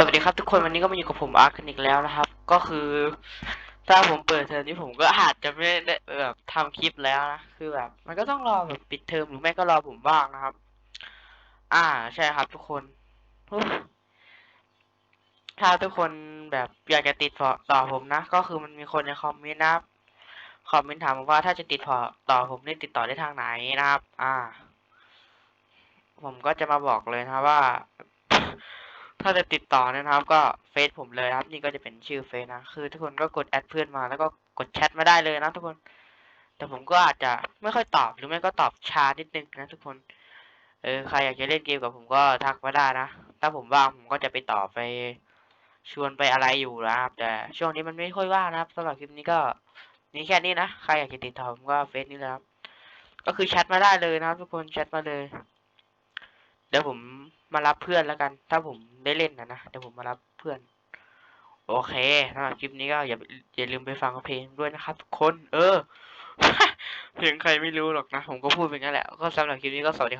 สวัสดีครับทุกคนวันนี้ก็มาอยู่กับผมอาร์คนิกแล้วนะครับ ก็คือ ถ้าผมเปิดเทอมนี้ผมก็อาจจะไม่ได้แบบทำคลิปแล้วนะคือแบบ มันก็ต้องรอแบบปิดเทอมหรือไม่ก็รอผมบ้างนะครับ อ่าใช่ครับทุกคนถ้าทุกคนแบบอยากจะติดต่อผมนะ ก็คือมันมีคนในคอมเมนต์นะครับคอมเมนต์ถามผมว่าถ้าจะติดต่อต่อผมนี่ติดต่อได้ทางไหนนะครับ อ่า ผมก็จะมาบอกเลยนะว่า ถ้าจะติดต่อนะครับ ก็เฟซผมเลยครับ นี่ก็จะเป็นชื่อเฟซนะคือ ทุกคนก็กดแอดเพื่อนมา แล้วก็กดแชทมาได้เลยนะทุกคน แต่ผมก็อาจจะไม่ค่อยตอบหรือไม่ก็ตอบช้านิดนึงนะทุกคนเออใครอยากจะเล่นเกมกับผมก็ทักมาได้นะถ้าผมว่างผมก็จะไปตอบไปชวนไปอะไรอยู่นะครับ แต่ช่วงนี้มันไม่ค่อยว่างนะครับสำหรับคลิปนี้ก็นี่แค่นี้นะใครอยากจะติดต่อผมก็เฟซนี้และครับก็คือแชทมาได้เลยนะครับทุกคนแชทมาเลย เดี๋ยวผมมารับเพื่อนแล้วกัน ถ้าผมได้เล่นนะนะเดี๋ยวผมมารับเพื่อน โอเคสำหรับคลิปนี้ก็อย่าอย่าลืมไปฟังเพลงด้วยนะครับทุกคน เออเพลงใครไม่รู้หรอกนะ ผมก็พูดเป็นงั้นแหละ ก็สำหรับคลิปนี้ก็สวัสดีครับ